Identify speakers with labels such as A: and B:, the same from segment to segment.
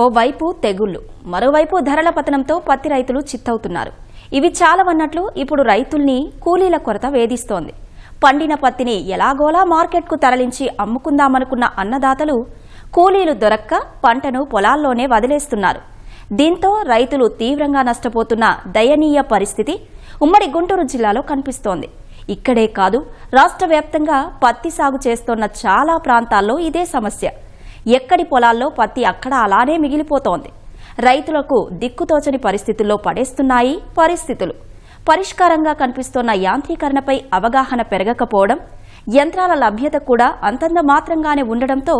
A: ఓవైపు తెగుళ్ళు మరోవైపు ధరల పతనంతో పత్తి రైతులు చిత్తవుతున్నారు. ఇవి చాలవన్నట్లు ఇప్పుడు రైతుల్ని కూలీల కొరత వేధిస్తోంది. పండిన పత్తిని ఎలాగోలా మార్కెట్కు తరలించి అమ్ముకుందామనుకున్న అన్నదాతలు కూలీలు దొరక్క పంటను పొలాల్లోనే వదిలేస్తున్నారు. దీంతో రైతులు తీవ్రంగా నష్టపోతున్న దయనీయ పరిస్థితి ఉమ్మడి గుంటూరు జిల్లాలో కనిపిస్తోంది. ఇక్కడే కాదు రాష్ట్ర వ్యాప్తంగా పత్తి సాగు చేస్తోన్న చాలా ప్రాంతాల్లో ఇదే సమస్య. ఎక్కడి పొలాల్లో పత్తి అక్కడ అలానే మిగిలిపోతోంది. రైతులకు దిక్కుతోచని పరిస్థితుల్లో పడేస్తున్నాయి పరిస్థితులు. పరిష్కారంగా కనిపిస్తోన్న యాంత్రీకరణపై అవగాహన పెరగకపోవడం యంత్రాల లభ్యత కూడా అంతంత మాత్రంగానే ఉండడంతో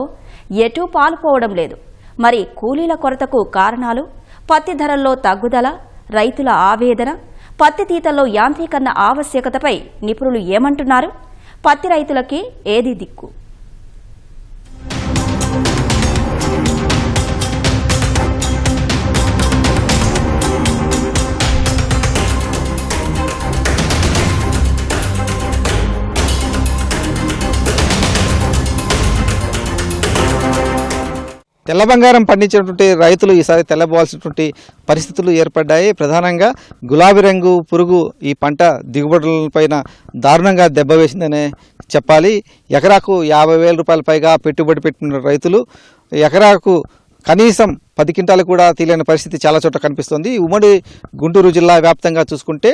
A: ఎటూ పాలుపోవడం లేదు. మరి కూలీల కొరతకు కారణాలు? పత్తి ధరల్లో తగ్గుదల రైతుల ఆవేదన పత్తి తీతల్లో యాంత్రీకరణ ఆవశ్యకతపై నిపుణులు ఏమంటున్నారు? పత్తి రైతులకి ఏది దిక్కు?
B: తెల్ల బంగారం పండించినటువంటి రైతులు ఈసారి తెల్లబోవాల్సినటువంటి పరిస్థితులు ఏర్పడ్డాయి. ప్రధానంగా గులాబీ రంగు పురుగు ఈ పంట దిగుబడులపైన దారుణంగా దెబ్బ వేసిందనే చెప్పాలి. ఎకరాకు యాభై వేల రూపాయల పైగా పెట్టుబడి పెట్టిన రైతులు ఎకరాకు కనీసం పది క్వింటాలు కూడా తీలేని పరిస్థితి చాలా చోట్ల కనిపిస్తుంది. ఉమ్మడి గుంటూరు జిల్లా వ్యాప్తంగా చూసుకుంటే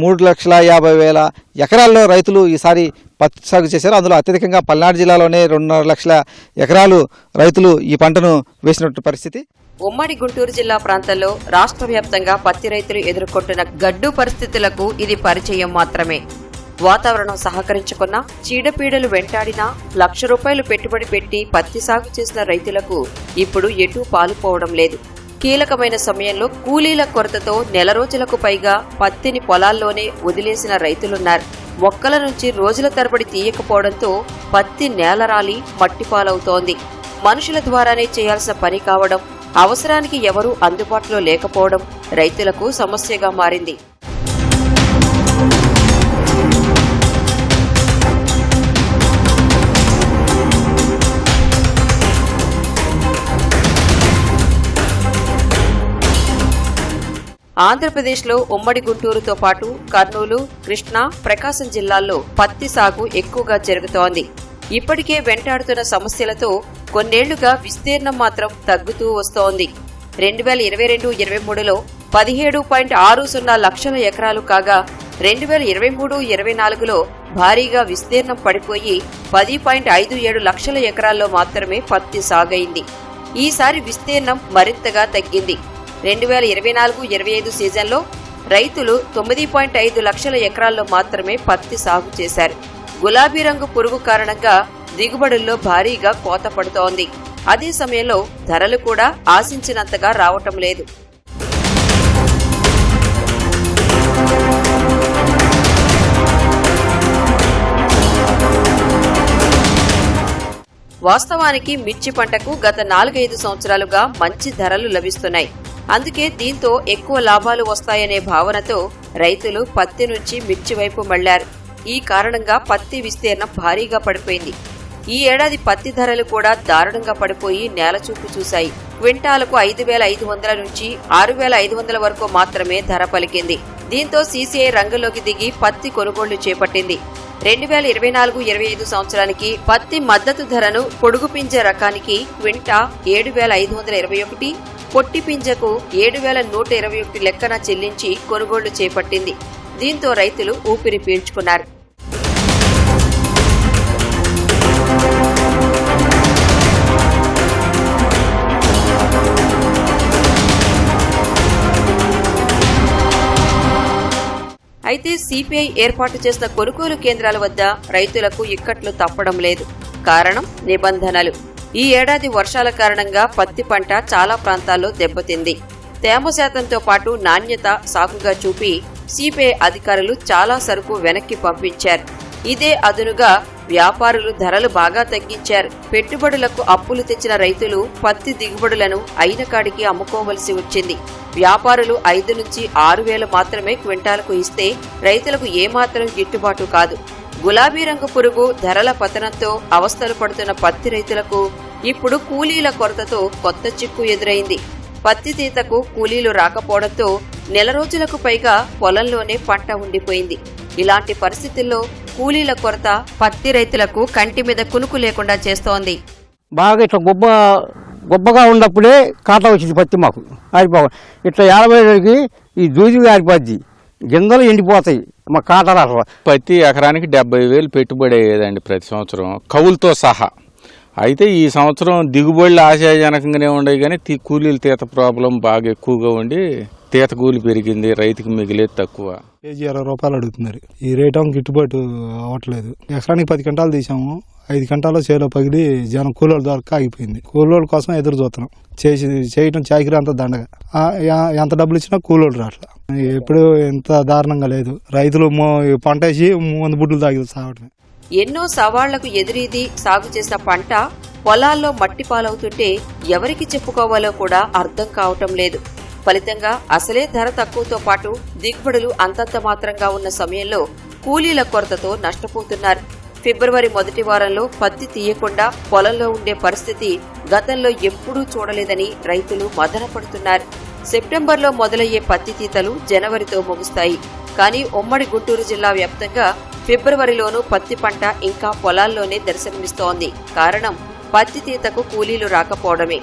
B: మూడు లక్షల యాభై వేల ఎకరాల్లో రైతులు ఈసారి పత్తి సాగు చేశారు. అందులో అత్యధికంగా పల్నాడు జిల్లాలోనే రెండున్నర లక్షల ఎకరాలు రైతులు ఈ పంటను వేసినట్టు పరిస్థితి.
C: ఉమ్మడి గుంటూరు జిల్లా ప్రాంతాల్లో రాష్ట్ర వ్యాప్తంగా పత్తి రైతులు ఎదుర్కొంటున్న గడ్డు పరిస్థితులకు ఇది పరిచయం మాత్రమే. వాతావరణం సహకరించుకున్నా చీడపీడలు వెంటాడినా లక్ష రూపాయలు పెట్టుబడి పెట్టి పత్తి సాగు చేసిన రైతులకు ఇప్పుడు ఎటూ పాలుపోవడం లేదు. కీలకమైన సమయంలో కూలీల కొరతతో నెల రోజులకు పైగా పత్తిని పొలాల్లోనే వదిలేసిన రైతులున్నారు. మొక్కల నుంచి రోజుల తరబడి తీయకపోవడంతో పత్తి నేలరాలి మట్టిపాలవుతోంది. మనుషుల ద్వారానే చేయాల్సిన పని కావడం అవసరానికి ఎవరూ అందుబాటులో లేకపోవడం రైతులకు సమస్యగా మారింది. ఆంధ్రప్రదేశ్లో ఉమ్మడి గుంటూరుతో పాటు కర్నూలు కృష్ణా ప్రకాశం జిల్లాల్లో పత్తి సాగు ఎక్కువగా జరుగుతోంది. ఇప్పటికే వెంటాడుతున్న సమస్యలతో కొన్నేళ్ళుగా విస్తీర్ణం మాత్రం తగ్గుతూ వస్తోంది. రెండు వేల ఇరవై రెండు ఇరవై మూడులో పదిహేడు పాయింట్ ఆరు సున్నా లక్షల ఎకరాలు కాగా రెండు వేల ఇరవై మూడు ఇరవై నాలుగులో భారీగా విస్తీర్ణం పడిపోయి పది పాయింట్ ఐదు ఏడు లక్షల ఎకరాల్లో మాత్రమే పత్తి సాగైంది. ఈసారి విస్తీర్ణం మరింతగా తగ్గింది. రెండు వేల ఇరవై నాలుగు ఇరవై ఐదు సీజన్లో రైతులు తొమ్మిది పాయింట్ ఐదు లక్షల ఎకరాల్లో మాత్రమే పత్తి సాగు చేశారు. గులాబీ రంగు పురుగు కారణంగా దిగుబడుల్లో భారీగా కోత పడుతోంది. అదే సమయంలో ధరలు కూడా ఆశించినంతగా రావటం లేదు. వాస్తవానికి మిర్చి పంటకు గత నాలుగైదు సంవత్సరాలుగా మంచి ధరలు లభిస్తున్నాయి. అందుకే దీంతో ఎక్కువ లాభాలు వస్తాయనే భావనతో రైతులు పత్తి నుంచి మిర్చి వైపు మళ్ళారు. ఈ కారణంగా పత్తి విస్తీర్ణం భారీగా పడిపోయింది. ఈ ఏడాది పత్తి ధరలు కూడా దారుణంగా పడిపోయి నేలచూపు చూశాయి. క్వింటాలకు ఐదు వేల ఐదు వందల నుంచి ఆరు వేల ఐదు వందల వరకు మాత్రమే ధర పలికింది. దీంతో సీసీఐ రంగంలోకి దిగి పత్తి కొనుగోళ్ళు చేపట్టింది. రెండు వేల ఇరవై నాలుగు ఇరవై ఐదు సంవత్సరానికి పత్తి మద్దతు ధరను పొడుగు పింజ రకానికి క్వింటా ఏడు వేల ఐదు వందల ఇరవై ఒకటి పొట్టి పింజకు ఏడు వేల నూట ఇరవై ఒకటి లెక్కన చెల్లించి కొనుగోళ్ళు చేపట్టింది. దీంతో రైతులు ఊపిరి పీల్చుకున్నారు. అయితే సిపిఐ ఏర్పాటు చేసిన కొనుగోలు కేంద్రాల వద్ద రైతులకు ఇక్కట్లు తప్పడం లేదు. కారణం నిబంధనలు. ఈ ఏడాది వర్షాల కారణంగా పత్తి పంట చాలా ప్రాంతాల్లో దెబ్బతింది. తేమ శాతంతో పాటు నాణ్యత సాకుగా చూపి సిపిఐ అధికారులు చాలా సరుకు వెనక్కి పంపించారు. ఇదే అదునుగా వ్యాపారులు ధరలు బాగా తగ్గించారు. పెట్టుబడులకు అప్పులు తెచ్చిన రైతులు పత్తి దిగుబడులను అయిన కాడికి అమ్ముకోవలసి వచ్చింది. వ్యాపారులు ఐదు నుంచి ఆరు వేలు మాత్రమే క్వింటాలకు ఇస్తే రైతులకు ఏమాత్రం గిట్టుబాటు కాదు. గులాబీ రంగు పురుగు ధరల పతనంతో అవస్థలు పడుతున్న పత్తి రైతులకు ఇప్పుడు కూలీల కొరతతో కొత్త చిక్కు ఎదురైంది. పత్తి తీతకు కూలీలు రాకపోవడంతో నెల రోజులకు పైగా పొలంలోనే పంట ఉండిపోయింది. ఇలాంటి పరిస్థితుల్లో కూలీల కొరత పత్తి రైతులకు కంటి మీద కునుకు లేకుండా చేస్తోంది.
D: బాగా ఇట్లా గొప్ప గొప్పగా ఉన్నప్పుడే కాటా వచ్చింది పత్తి మాకు. ఆరిపో ఇట్లా ఏడబోయేకి ఈ దూది ఆరిపోద్ది. గింజలు ఎండిపోతాయి. మా కాటా అసలు
E: పత్తి ఎకరానికి డెబ్బై వేలు పెట్టుబడి అయ్యేదండి ప్రతి సంవత్సరం. కవులతో సహా. అయితే ఈ సంవత్సరం దిగుబడులు ఆశాజనకంగానే ఉండేవి కానీ కూలీలు కూలీల తీత ప్రాబ్లం బాగా ఎక్కువగా ఉండి తీత కూలి పెరిగింది రైతుకి మిగిలేదు తక్కువ.
F: కేజీ ఇరవై రూపాయలు అడుగుతున్నారు. ఈ రేట్ గిట్టుబాటు అవ్వట్లేదు. ఎకరానికి పది గంటలు తీసాము. ఐదు గంటల్లో చేలో పగిలి జనం కూలోళ్ళ దొరక ఆగిపోయింది. కూలోళ్ళ కోసం ఎదురు చూస్తున్నాం. చేసి చేయటం చాకిరి అంత దండగా. ఎంత డబ్బులు ఇచ్చినా కూలోళ్ళు రావట్లేదు ఎప్పుడు ఎంత దారుణంగా లేదు. రైతులు పంట వేసి ముందు బుడ్లు తాగి సావటమే.
C: ఎన్నో సవాళ్ళకు ఎదురీది సాగు చేసిన పంట పొలాల్లో మట్టి పాలవుతుంటే ఎవరికి చెప్పుకోవాలో కూడా అర్థం కావటం లేదు. ఫలితంగా అసలే ధర తక్కువతో పాటు దిగుబడులు అంతంత మాత్రంగా ఉన్న సమయంలో కూలీల కొరతతో నష్టపోతున్నారు. ఫిబ్రవరి మొదటి వారంలో పత్తి తీయకుండా పొలంలో ఉండే పరిస్థితి గతంలో ఎప్పుడూ చూడలేదని రైతులు మదనపడుతున్నారు. సెప్టెంబర్లో మొదలయ్యే పత్తి తీతలు జనవరితో ముగుస్తాయి. కానీ ఉమ్మడి గుంటూరు జిల్లా వ్యాప్తంగా ఫిబ్రవరిలోనూ పత్తి పంట ఇంకా పొలాల్లోనే దర్శనమిస్తోంది. కారణం పత్తి తీతకు కూలీలు రాకపోవడమే.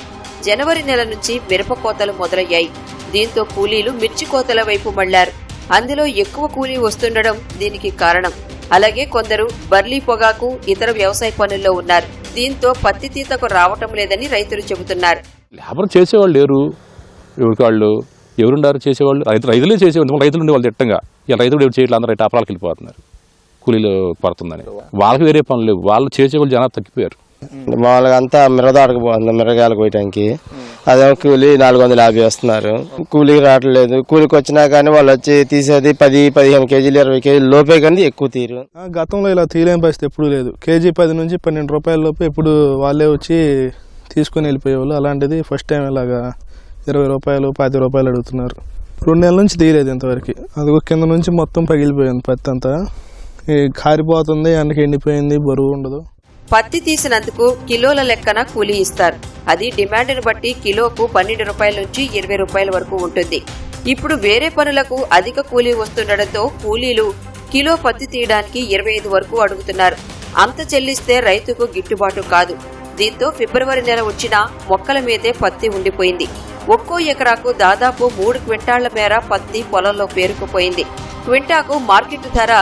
C: జనవరి నెల నుంచి మిరప కోతలు మొదలయ్యాయి. దీంతో కూలీలు మిర్చి కోతల వైపు మళ్ళారు. అందులో ఎక్కువ కూలీ వస్తుండడం దీనికి కారణం. అలాగే కొందరు బర్లీ పొగాకు ఇతర వ్యవసాయ పనుల్లో ఉన్నారు. దీంతో పత్తి తీతకు రావటం లేదని రైతులు చెబుతున్నారు.
G: లేబర్ చేసేవాళ్ళు లేరు. ఎవరికాళ్ళు? ఎవరుండారు చేసేవాళ్ళు? రైతు రైతులే చేసేవాళ్ళు. రైతులు ఉండే తిట్టంగా. ఇలా రైతులు ఎవరు చేయట్లేదు అందరూ రైతు అపరాలకు వెళ్ళిపోతున్నారు. కూలీలు పడుతుందని. వాళ్ళకి వేరే పనులు లేవు. వాళ్ళు చేసేవాళ్ళు జనాలు తగ్గిపోయారు.
H: మామూలుగా అంతా మిరదాడకు పోతుంది మిరగాయలు కోయటానికి అదేమో కూలి నాలుగు వందల యాభై వస్తున్నారు. కూలికి రావట్లేదు. కూలికి వచ్చినా కానీ వాళ్ళు వచ్చి తీసేది పది పదిహేను కేజీలు ఇరవై కేజీలు లోపే కానీ ఎక్కువ తీరు.
F: ఆ, గతంలో ఇలా తీయలేని పరిస్థితి ఎప్పుడూ లేదు. కేజీ పది నుంచి పన్నెండు రూపాయల లోపు ఎప్పుడు వాళ్ళే వచ్చి తీసుకుని వెళ్ళిపోయేవాళ్ళు. అలాంటిది ఫస్ట్ టైం ఇలాగా ఇరవై రూపాయలు పాతి రూపాయలు అడుగుతున్నారు. రెండు నెలల నుంచి తీయలేదు ఇంతవరకు. అదిగో కింద నుంచి మొత్తం పగిలిపోయింది పత్తి అంతా. కారిపోతుంది ఎండకి ఎండిపోయింది బరువు ఉండదు.
C: పత్తి తీసినందుకు కిలోల లెక్కన కూలీ ఇస్తారు. అది డిమాండ్ను బట్టి కిలోకు పన్నెండు రూపాయల నుంచి ఇరవై రూపాయల వరకు ఉంటుంది. ఇప్పుడు వేరే పనులకు అధిక కూలీ వస్తుండటంతో కూలీలు కిలో పత్తి తీయడానికి ఇరవై ఐదు వరకు అడుగుతున్నారు. అంత చెల్లిస్తే రైతుకు గిట్టుబాటు కాదు. దీంతో ఫిబ్రవరి నెల వచ్చినా మొక్కల మీదే పత్తి ఉండిపోయింది. ఒక్కో ఎకరాకు దాదాపు మూడు క్వింటాళ్ళ మేర పత్తి పొలంలో పేరుకుపోయింది. క్వింటాకు మార్కెట్ ధర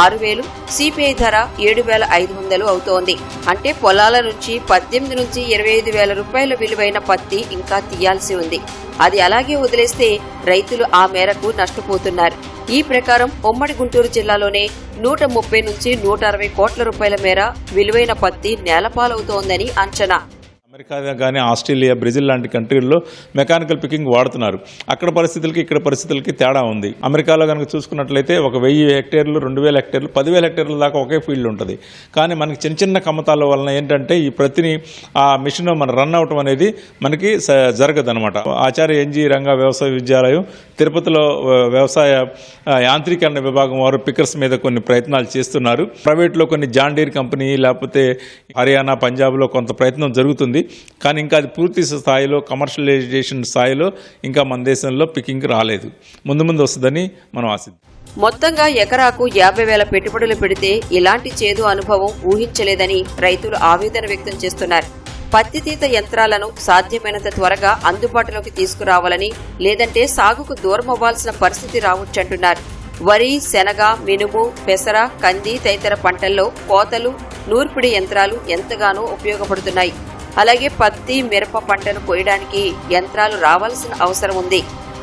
C: ఆరు వేలు సిపిఐ ధర ఏడు వేల ఐదు వందలు అవుతోంది. అంటే పొలాల నుంచి పద్దెనిమిది నుంచి ఇరవై ఐదు వేల రూపాయల విలువైన పత్తి ఇంకా తీయాల్సి ఉంది. అది అలాగే వదిలేస్తే రైతులు ఆ మేరకు నష్టపోతున్నారు. ఈ ప్రకారం ఉమ్మడి గుంటూరు జిల్లాలోనే నూట ముప్పై నుంచి నూట అరవై కోట్ల రూపాయల మేర విలువైన పత్తి నేలపాలవుతోందని అంచనా.
I: అమెరికా కానీ ఆస్ట్రేలియా బ్రెజిల్ లాంటి కంట్రీల్లో మెకానికల్ పికింగ్ వాడుతున్నారు. అక్కడ పరిస్థితులకి ఇక్కడ పరిస్థితులకి తేడా ఉంది. అమెరికాలో కనుక చూసుకున్నట్లయితే ఒక వెయ్యి హెక్టేర్లు రెండు వేల హెక్టేర్లు పదివేల హెక్టేర్ల దాకా ఒకే ఫీల్డ్ ఉంటుంది. కానీ మనకి చిన్న చిన్న కమ్మతాల వలన ఏంటంటే ఈ ప్రతిని ఆ మిషన్ మన రన్ అవటం అనేది మనకి జరగదు అనమాట ఆచార్య ఎన్జీ రంగ వ్యవసాయ విద్యాలయం తిరుపతిలో వ్యవసాయ యాంత్రీకరణ విభాగం వారు పికర్స్ మీద కొన్ని ప్రయత్నాలు చేస్తున్నారు. ప్రైవేట్లో కొన్ని జాండీర్ కంపెనీ లేకపోతే హర్యానా పంజాబ్లో కొంత ప్రయత్నం జరుగుతుంది. కానీ ఇంకా అది పూర్తి స్థాయిలో కమర్షియలైజేషన్ స్థాయిలో ఇంకా మన దేశంలో పికింగ్ రాలేదు. ముందు ముందు వస్తుందని మనం ఆశిద్దాం.
C: మొత్తంగా ఎకరాకు యాభై వేల పెట్టుబడులు పెడితే ఇలాంటి చేదు అనుభవం ఊహించలేదని రైతులు ఆవేదన వ్యక్తం చేస్తున్నారు. పత్తి తీత యంత్రాలను సాధ్యమైనంత త్వరగా అందుబాటులోకి తీసుకురావాలని లేదంటే సాగుకు దూరమవ్వాల్సిన పరిస్థితి రావచ్చంటున్నారు వరి శనగ మినుము పెసర కంది తదితర పంటల్లో కోతలు నూర్పిడి యంత్రాలు ఎంతగానో ఉపయోగపడుతున్నాయి. అలాగే పత్తి మిరప పంటను కోయడానికి యంత్రాలు రావాల్సిన అవసరం ఉంది.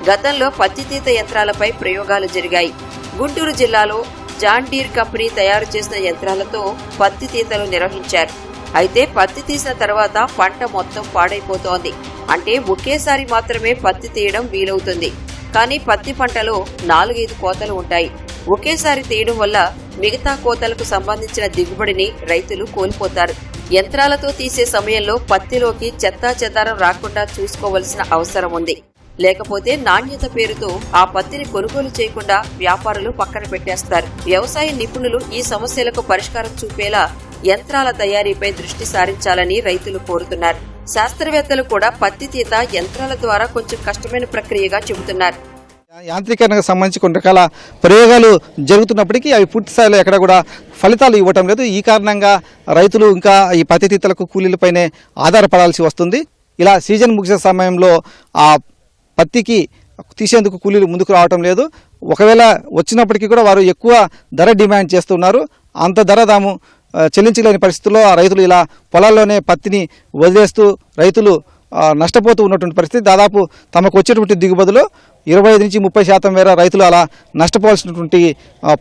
C: గతంలో పత్తి తీత యంత్రాలపై ప్రయోగాలు జరిగాయి. గుంటూరు జిల్లాలో జాన్ డీర్ కంపెనీ తయారు చేసిన యంత్రాలతో పత్తి తీతలు నిర్వహించారు. అయితే పత్తి తీసిన తర్వాత పంట మొత్తం పాడైపోతోంది. అంటే ఒకేసారి మాత్రమే పత్తి తీయడం వీలవుతుంది. కానీ పత్తి పంటలో నాలుగైదు కోతలు ఉంటాయి. ఒకేసారి తీయడం వల్ల మిగతా కోతలకు సంబంధించిన దిగుబడిని రైతులు కోల్పోతారు. యంత్రాలతో తీసే సమయంలో పత్తిలోకి చెత్తా చెదారం రాకుండా చూసుకోవలసిన అవసరం ఉంది. లేకపోతే నాణ్యత పేరుతో ఆ పత్తిని కొనుగోలు చేయకుండా వ్యాపారులు పక్కన పెట్టేస్తారు. వ్యవసాయ నిపుణులు ఈ సమస్యలకు పరిష్కారం చూపేలా యంత్రాల తయారీపై దృష్టి సారించాలని రైతులు కోరుతున్నారు. శాస్త్రవేత్తలు కూడా పత్తి తీత యంత్రాల ద్వారా కొంచెం కష్టమైన ప్రక్రియగా చెబుతున్నారు.
B: యాంత్రీకరణకు సంబంధించి కొన్ని రకాల ప్రయోగాలు జరుగుతున్నప్పటికీ అవి పూర్తి స్థాయిలో ఎక్కడ కూడా ఫలితాలు ఇవ్వటం లేదు. ఈ కారణంగా రైతులు ఇంకా ఈ పత్తి తీతలకు కూలీలపైనే ఆధారపడాల్సి వస్తుంది. ఇలా సీజన్ ముగిసే సమయంలో ఆ పత్తికి తీసేందుకు కూలీలు ముందుకు రావటం లేదు. ఒకవేళ వచ్చినప్పటికీ కూడా వారు ఎక్కువ ధర డిమాండ్ చేస్తున్నారు. అంత ధర తాము చెల్లించలేని పరిస్థితుల్లో ఆ రైతులు ఇలా పొలాల్లోనే పత్తిని వదిలేస్తూ రైతులు నష్టపోతూ ఉన్నటువంటి పరిస్థితి దాదాపు తమకు వచ్చేటువంటి దిగుబడులు ఇరవై ఐదు నుంచి ముప్పై శాతం మేర రైతులు అలా నష్టపోవాల్సినటువంటి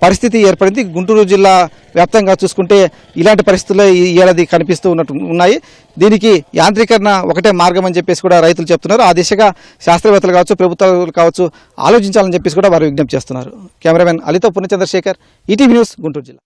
B: పరిస్థితి ఏర్పడింది. గుంటూరు జిల్లా వ్యాప్తంగా చూసుకుంటే ఇలాంటి పరిస్థితుల్లో ఈ ఏడాది కనిపిస్తూ ఉన్నట్టు ఉన్నాయి. దీనికి యాంత్రీకరణ ఒకటే మార్గం అని చెప్పేసి కూడా రైతులు చెప్తున్నారు. ఆ దిశగా శాస్త్రవేత్తలు కావచ్చు ప్రభుత్వాలు కావచ్చు ఆలోచించాలని చెప్పేసి కూడా వారు విజ్ఞప్తి చేస్తున్నారు. కెమెరామెన్ అలితో పూర్ణచంద్రశేఖర్ ఈటీవీ న్యూస్ గుంటూరు జిల్లా.